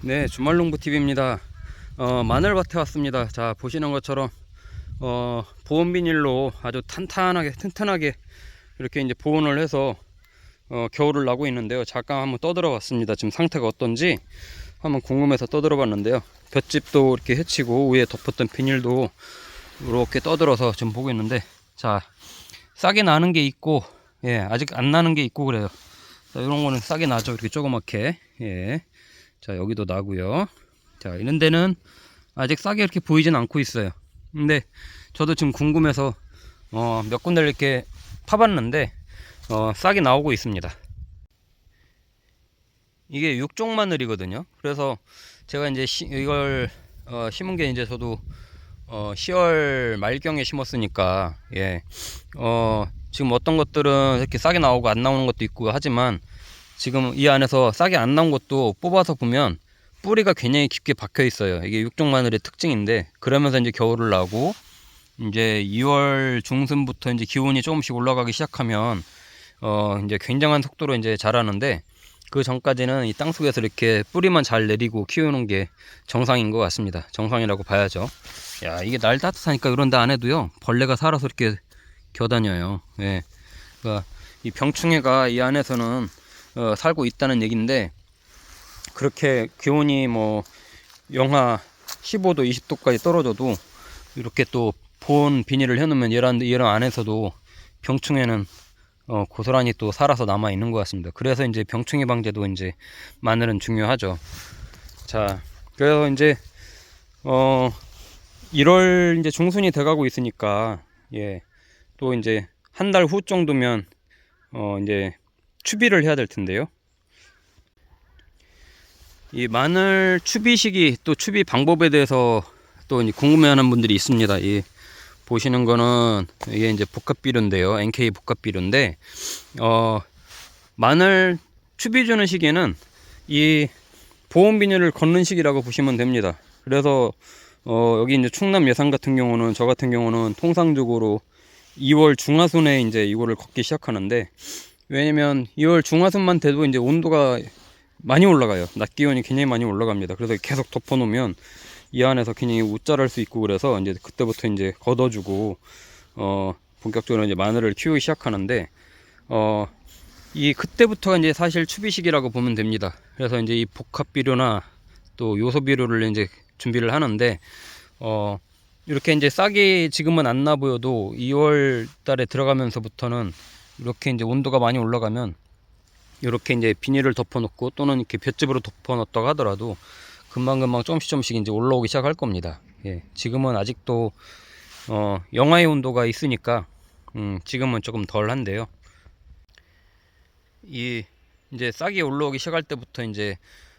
네, 주말농부TV입니다. 어, 마늘밭에 왔습니다. 자, 보시는 것처럼, 어, 보온 비닐로 아주 탄탄하게, 튼튼하게 이렇게 이제 보온을 해서, 어, 겨울을 나고 있는데요. 잠깐 한번 떠들어 봤습니다. 지금 상태가 어떤지 한번 궁금해서 떠들어 봤는데요. 볏짚도 이렇게 해치고 위에 덮었던 비닐도 이렇게 떠들어서 지금 보고 있는데, 자, 싹이 나는 게 있고, 예, 아직 안 나는 게 있고 그래요. 자, 이런 거는 싹이 나죠. 이렇게 조그맣게. 예. 자, 여기도 나고요. 자, 이런 데는 아직 싹이 이렇게 보이진 않고 있어요. 근데 저도 지금 궁금해서 어, 몇 군데를 이렇게 파봤는데 어, 싹이 나오고 있습니다. 이게 육종 마늘이거든요. 그래서 제가 이제 시- 이걸 어, 심은 게 이제 저도 어, 10월 말경에 심었으니까 예. 어, 지금 어떤 것들은 이렇게 싹이 나오고 안 나오는 것도 있고 하지만 지금 이 안에서 싹이 안 나온 것도 뽑아서 보면 뿌리가 굉장히 깊게 박혀 있어요. 이게 육종 마늘의 특징인데 그러면서 이제 겨울을 나고 이제 2월 중순부터 이제 기온이 조금씩 올라가기 시작하면 어 이제 굉장한 속도로 이제 자라는데 그 전까지는 이 땅 속에서 이렇게 뿌리만 잘 내리고 키우는 게 정상인 것 같습니다. 정상이라고 봐야죠. 야 이게 날 따뜻하니까 그런데 안에도요 벌레가 살아서 이렇게 겨다녀요. 예. 그러니까 이 병충해가 이 안에서는 어, 살고 있다는 얘기인데 그렇게 기온이 뭐 영하 15도, 20도까지 떨어져도 이렇게 또 보온 비닐을 해놓으면 얘란 얘랑 안에서도 병충해는 어, 고스란히 또 살아서 남아 있는 것 같습니다. 그래서 이제 병충해 방제도 이제 마늘은 중요하죠. 자, 그래서 이제 어 1월 이제 중순이 돼가고 있으니까 예, 또 이제 한 달 후 정도면 어 이제 추비를 해야 될 텐데요. 이 마늘 추비 시기 또 추비 방법에 대해서 또 궁금해하는 분들이 있습니다. 이 보시는 거는 이게 이제 복합비료인데요. NK 복합비료인데 어 마늘 추비 주는 시기에는 이 보온 비닐을 걷는 시기라고 보시면 됩니다. 그래서 어 여기 이제 충남 예산 같은 경우는 저 같은 경우는 통상적으로 2월 중하순에 이제 이거를 걷기 시작하는데 왜냐면 2월 중하순만 돼도 이제 온도가 많이 올라가요. 낮 기온이 굉장히 많이 올라갑니다. 그래서 계속 덮어놓으면 이 안에서 굉장히 웃자랄 수 있고 그래서 이제 그때부터 이제 걷어주고 어 본격적으로 이제 마늘을 키우기 시작하는데 어 이 그때부터가 이제 사실 추비식이라고 보면 됩니다. 그래서 이제 이 복합 비료나 또 요소 비료를 이제 준비를 하는데 어 이렇게 이제 싹이 지금은 안 나 보여도 2월 달에 들어가면서부터는 이렇게 이제 온도가 많이 올라가면 이렇게 이제 비닐을 덮어놓고 또는 이렇게 볏짚으로 덮어놓았다고 하더라도 금방금방 조금씩 조금씩 이제 올라오기 시작할 겁니다. 예, 지금은 아직도 어, 영하의 온도가 있으니까 음, 지금은 조금 덜한데요. 이 이제 싹이 올라오기 시작할 때부터 이제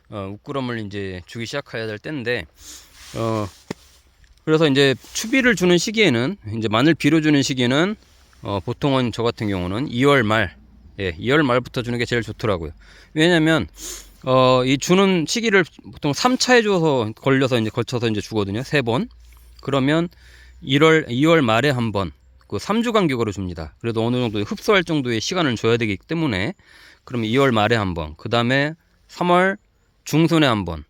어, 웃구름을 이제 주기 시작해야 될 때인데 어, 그래서 이제 추비를 주는 시기에는 이제 마늘 비료 주는 시기에는 어, 보통은 저 같은 경우는 2월 말 예, 2월 말부터 주는 게 제일 좋더라고요. 왜냐면 어, 이 주는 시기를 보통 3차에 줘서 걸려서 이제 걸쳐서 이제 주거든요. 세 번. 그러면 1월 2월 말에 한 번. 그 3주 간격으로 줍니다. 그래도 어느 정도 흡수할 정도의 시간을 줘야 되기 때문에 그러면 2월 말에 한 번. 그 다음에 3월 중순에 한 번.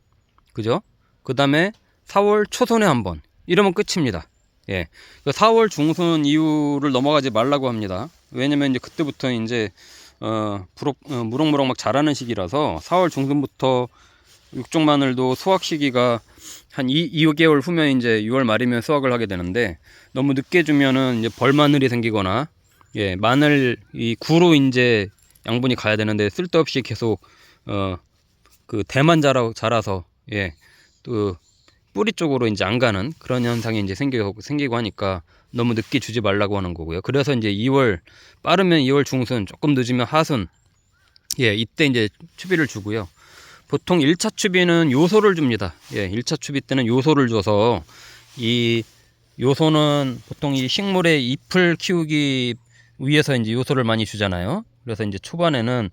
그죠? 그 다음에 4월 초순에 한 번. 이러면 끝입니다. 예. 4월 중순 이후를 넘어가지 말라고 합니다. 왜냐면 이제 그때부터 이제 어, 부럭, 어, 무럭무럭 막 자라는 시기라서 4월 중순부터 육종 마늘도 수확 시기가 한 2, 2개월 후면 이제 6월 말이면 수확을 하게 되는데 너무 늦게 주면은 이제 벌 마늘이 생기거나 예, 마늘 이 구로 이제 양분이 가야 되는데 쓸데없이 계속 어, 그 대만 자라, 자라서 예, 또 뿌리 쪽으로 이제 안 가는 그런 현상이 이제 생기고, 생기고 하니까 너무 늦게 주지 말라고 하는 거고요. 그래서 이제 2월 빠르면 2월 중순, 조금 늦으면 하순, 예, 이때 이제 추비를 주고요. 보통 1차 추비는 요소를 줍니다. 예, 1차 추비 때는 요소를 줘서 이 요소는 보통 이 식물의 잎을 키우기 위해서 이제 요소를 많이 주잖아요. 그래서 이제 초반에는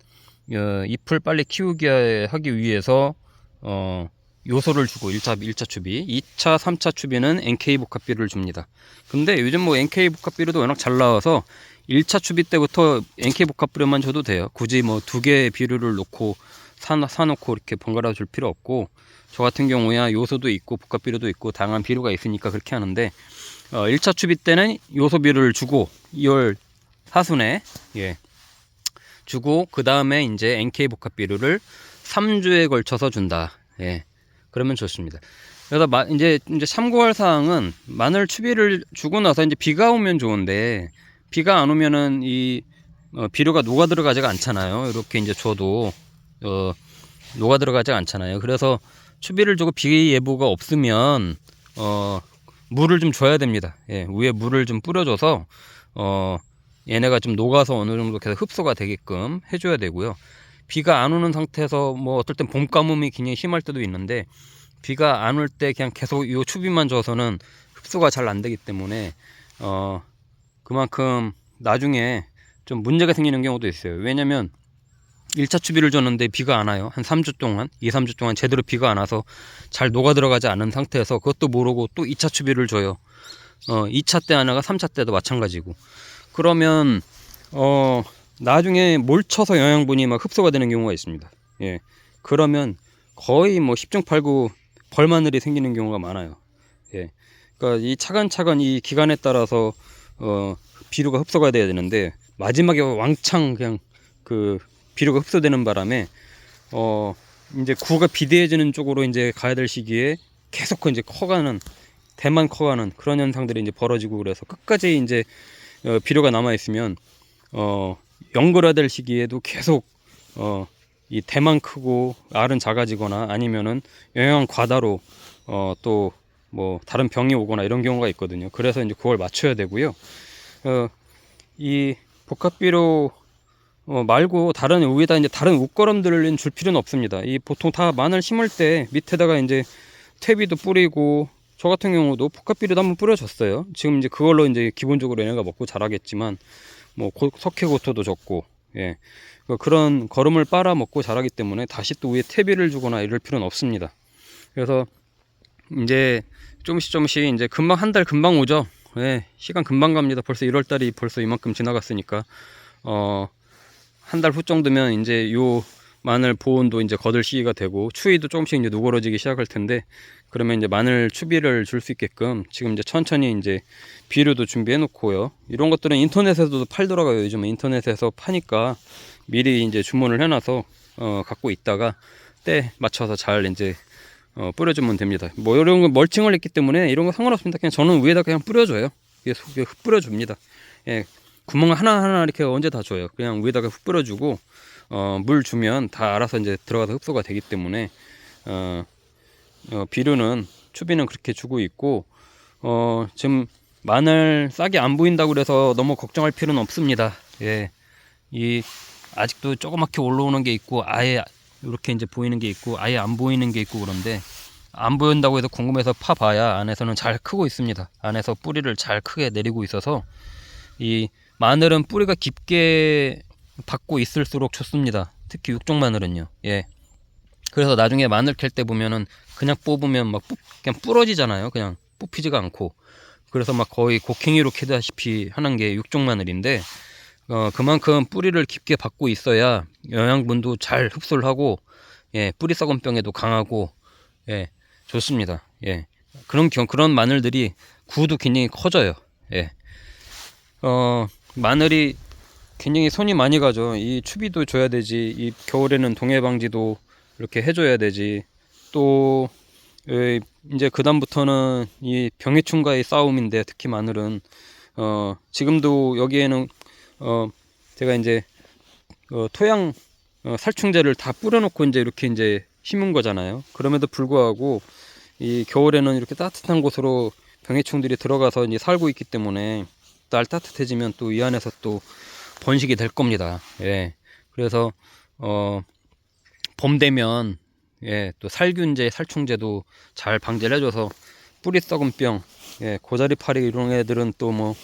어, 잎을 빨리 키우게 하기 위해서 어, 요소를 주고 1차, 1차 추비, 2차, 3차 추비는 NK 복합비료를 줍니다. 근데 요즘 뭐 NK 복합비료도 워낙 잘 나와서 1차 추비 때부터 NK 복합비료만 줘도 돼요. 굳이 뭐 두 개의 비료를 놓고 사, 사놓고 이렇게 번갈아 줄 필요 없고 저 같은 경우야 요소도 있고 복합 비료도 있고 다양한 비료가 있으니까 그렇게 하는데 어, 1차 추비 때는 요소 비료를 주고 2월 하순에 예 주고 그 다음에 이제 NK 복합 비료를 3주에 걸쳐서 준다. 예. 그러면 좋습니다. 그래서 마, 이제 이제 참고할 사항은 마늘 추비를 주고 나서 이제 비가 오면 좋은데 비가 안 오면은 이 어, 비료가 녹아 들어가지가 않잖아요. 이렇게 이제 줘도 어, 녹아 들어가지 않잖아요. 그래서 추비를 주고 비 예보가 없으면 어, 물을 좀 줘야 됩니다. 예, 위에 물을 좀 뿌려줘서 어, 얘네가 좀 녹아서 어느 정도 계속 흡수가 되게끔 해줘야 되고요. 비가 안 오는 상태에서 뭐 어떨 땐 봄 가뭄이 굉장히 심할 때도 있는데 비가 안 올 때 그냥 계속 요 추비만 줘서는 흡수가 잘 안 되기 때문에 어 그만큼 나중에 좀 문제가 생기는 경우도 있어요. 왜냐면 1차 추비를 줬는데 비가 안 와요. 한 3주 동안, 2, 3주 동안 제대로 비가 안 와서 잘 녹아 들어가지 않은 상태에서 그것도 모르고 또 2차 추비를 줘요. 어, 2차 때 하나가 3차 때도 마찬가지고. 그러면 어 나중에 몰쳐서 영양분이 막 흡수가 되는 경우가 있습니다. 예. 그러면 거의 뭐 10중 8구 벌마늘이 생기는 경우가 많아요. 예. 그러니까 이 차근차근 이 기간에 따라서 어 비료가 흡수가 돼야 되는데 마지막에 왕창 그냥 그 비료가 흡수되는 바람에 어 이제 구가 비대해지는 쪽으로 이제 가야 될 시기에 계속 그 이제 커가는 대만 커가는 그런 현상들이 이제 벌어지고 그래서 끝까지 이제 어, 비료가 남아 있으면 어 연거라 될 시기에도 계속 어 이 대만 크고 알은 작아지거나 아니면은 영양 과다로 어 또 뭐 다른 병이 오거나 이런 경우가 있거든요. 그래서 이제 그걸 맞춰야 되고요. 어 이 복합비료 어, 말고 다른 위에다 이제 다른 옷걸음들을 줄 필요는 없습니다. 이 보통 다 마늘 심을 때 밑에다가 이제 퇴비도 뿌리고 저 같은 경우도 복합비료도 한번 뿌려줬어요. 지금 이제 그걸로 이제 기본적으로 얘네가 먹고 자라겠지만 뭐 고, 석회고토도 줬고 예그 그런 거름을 빨아 먹고 자라기 때문에 다시 또 위에 퇴비를 주거나 이럴 필요는 없습니다. 그래서 이제 조금씩 조금씩 이제 금방 한 달 금방 오죠. 예 시간 금방 갑니다. 벌써 1월 달이 벌써 이만큼 지나갔으니까 어 한 달 후 정도면 이제 요 마늘 보온도 이제 거들 시기가 되고 추위도 조금씩 이제 누그러지기 시작할 텐데 그러면 이제 마늘 추비를 줄 수 있게끔 지금 이제 천천히 이제 비료도 준비해 놓고요. 이런 것들은 인터넷에서도 팔더라고요. 요즘에 인터넷에서 파니까 미리 이제 주문을 해 놔서 어, 갖고 있다가 때 맞춰서 잘 이제 어, 뿌려주면 됩니다. 뭐 이런 거 멀칭을 했기 때문에 이런 거 상관없습니다. 그냥 저는 위에다 그냥 뿌려줘요. 이게 속에 흙 뿌려줍니다. 예, 구멍 하나 하나 이렇게 언제 다 줘요. 그냥 위에다가 흙 뿌려주고 어, 물 주면 다 알아서 이제 들어가서 흡수가 되기 때문에 어, 어, 비료는 추비는 그렇게 주고 있고 어, 지금 마늘 싹이 안 보인다고 그래서 너무 걱정할 필요는 없습니다. 예, 이 아직도 조그맣게 올라오는 게 있고 아예 이렇게 이제 보이는 게 있고 아예 안 보이는 게 있고 그런데 안 보인다고 해서 궁금해서 파봐야 안에서는 잘 크고 있습니다. 안에서 뿌리를 잘 크게 내리고 있어서 이 마늘은 뿌리가 깊게 닿고 있을수록 좋습니다. 특히 육종 마늘은요. 예. 그래서 나중에 마늘 캘 때 보면은 그냥 뽑으면 막 뿌, 그냥 부러지잖아요. 그냥 뽑히지가 않고. 그래서 막 거의 곡괭이로 캐다시피 하는 게 육종 마늘인데 어, 그만큼 뿌리를 깊게 받고 있어야 영양분도 잘 흡수를 하고 예, 뿌리 썩은 병에도 강하고 예, 좋습니다. 예. 그런 경, 그런 마늘들이 구도 굉장히 커져요. 예. 어, 마늘이 굉장히 손이 많이 가죠. 이 추비도 줘야 되지. 이 겨울에는 동해 방지도 이렇게 해줘야 되지. 또 에, 이제 그 다음부터는 이 병해충과의 싸움인데 특히 마늘은 어 지금도 여기에는 어 제가 이제 어, 토양 어, 살충제를 다 뿌려놓고 이제 이렇게 이제 심은 거잖아요. 그럼에도 불구하고 이 겨울에는 이렇게 따뜻한 곳으로 병해충들이 들어가서 이제 살고 있기 때문에 날 따뜻해지면 또 이 안에서 또 번식이 될 겁니다. 예. 그래서 어, 봄 되면 예, 또 살균제, 살충제도 잘 방제를 해줘서 뿌리 썩은 병, 예, 고자리 파리 이런 애들은 또 뭐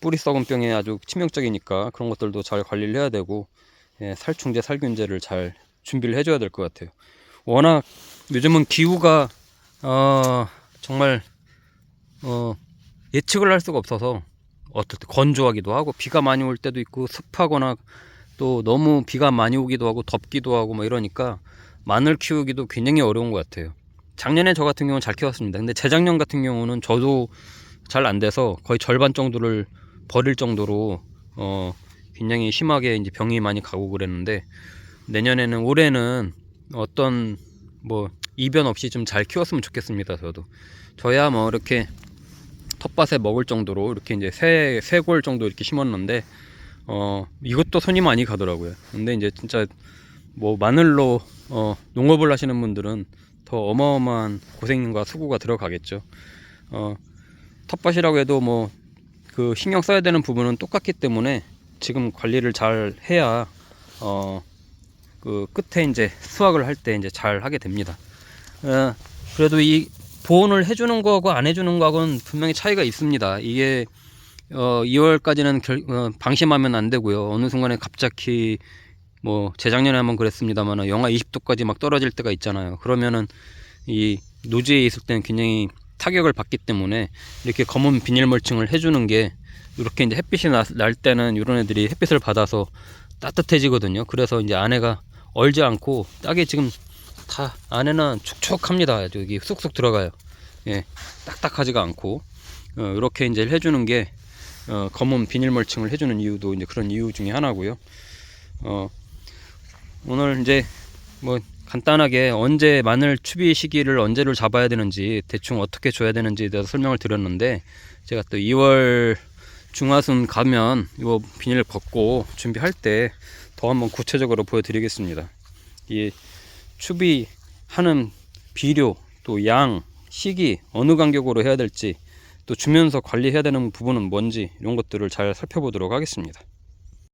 뿌리 썩은 병에 아주 치명적이니까 그런 것들도 잘 관리를 해야 되고 예, 살충제, 살균제를 잘 준비를 해줘야 될 것 같아요. 워낙 요즘은 기후가 어, 정말 어, 예측을 할 수가 없어서 어떨 때 건조하기도 하고 비가 많이 올 때도 있고 습하거나 또 너무 비가 많이 오기도 하고 덥기도 하고 뭐 이러니까 마늘 키우기도 굉장히 어려운 것 같아요. 작년에 저 같은 경우는 잘 키웠습니다. 근데 재작년 같은 경우는 저도 잘 안 돼서 거의 절반 정도를 버릴 정도로 어 굉장히 심하게 이제 병이 많이 가고 그랬는데 내년에는 올해는 어떤 뭐 이변 없이 좀 잘 키웠으면 좋겠습니다. 저도 저야 뭐 이렇게 텃밭에 먹을 정도로 이렇게 이제 세 세 골 정도 이렇게 심었는데 어 이것도 손이 많이 가더라고요. 근데 이제 진짜 뭐 마늘로 어 농업을 하시는 분들은 더 어마어마한 고생과 수고가 들어가겠죠. 어 텃밭이라고 해도 뭐 그 신경 써야 되는 부분은 똑같기 때문에 지금 관리를 잘 해야 어 그 끝에 이제 수확을 할 때 이제 잘 하게 됩니다. 어, 그래도 이 보온을 해주는 거하고 안 해주는 거하고는 분명히 차이가 있습니다. 이게 어 2월까지는 결, 어, 방심하면 안 되고요. 어느 순간에 갑자기 뭐 재작년에 한번 그랬습니다만 영하 20도까지 막 떨어질 때가 있잖아요. 그러면은 이 노지에 있을 때는 굉장히 타격을 받기 때문에 이렇게 검은 비닐 멀칭을 해주는 게 이렇게 이제 햇빛이 나, 날 때는 이런 애들이 햇빛을 받아서 따뜻해지거든요. 그래서 이제 안에가 얼지 않고 딱이 지금 다 안에는 촉촉합니다. 여기 쑥쑥 들어가요. 예, 딱딱하지가 않고 어, 이렇게 이제 해주는 게 어, 검은 비닐 멀칭을 해주는 이유도 이제 그런 이유 중에 하나고요. 어, 오늘 이제 뭐 간단하게 언제 마늘 추비 시기를 언제를 잡아야 되는지 대충 어떻게 줘야 되는지에 대해서 설명을 드렸는데 제가 또 2월 중하순 가면 이거 비닐 벗고 준비할 때 더 한번 구체적으로 보여드리겠습니다. 이 추비하는 비료 또 양 시기 어느 간격으로 해야 될지 또 주면서 관리해야 되는 부분은 뭔지 이런 것들을 잘 살펴보도록 하겠습니다.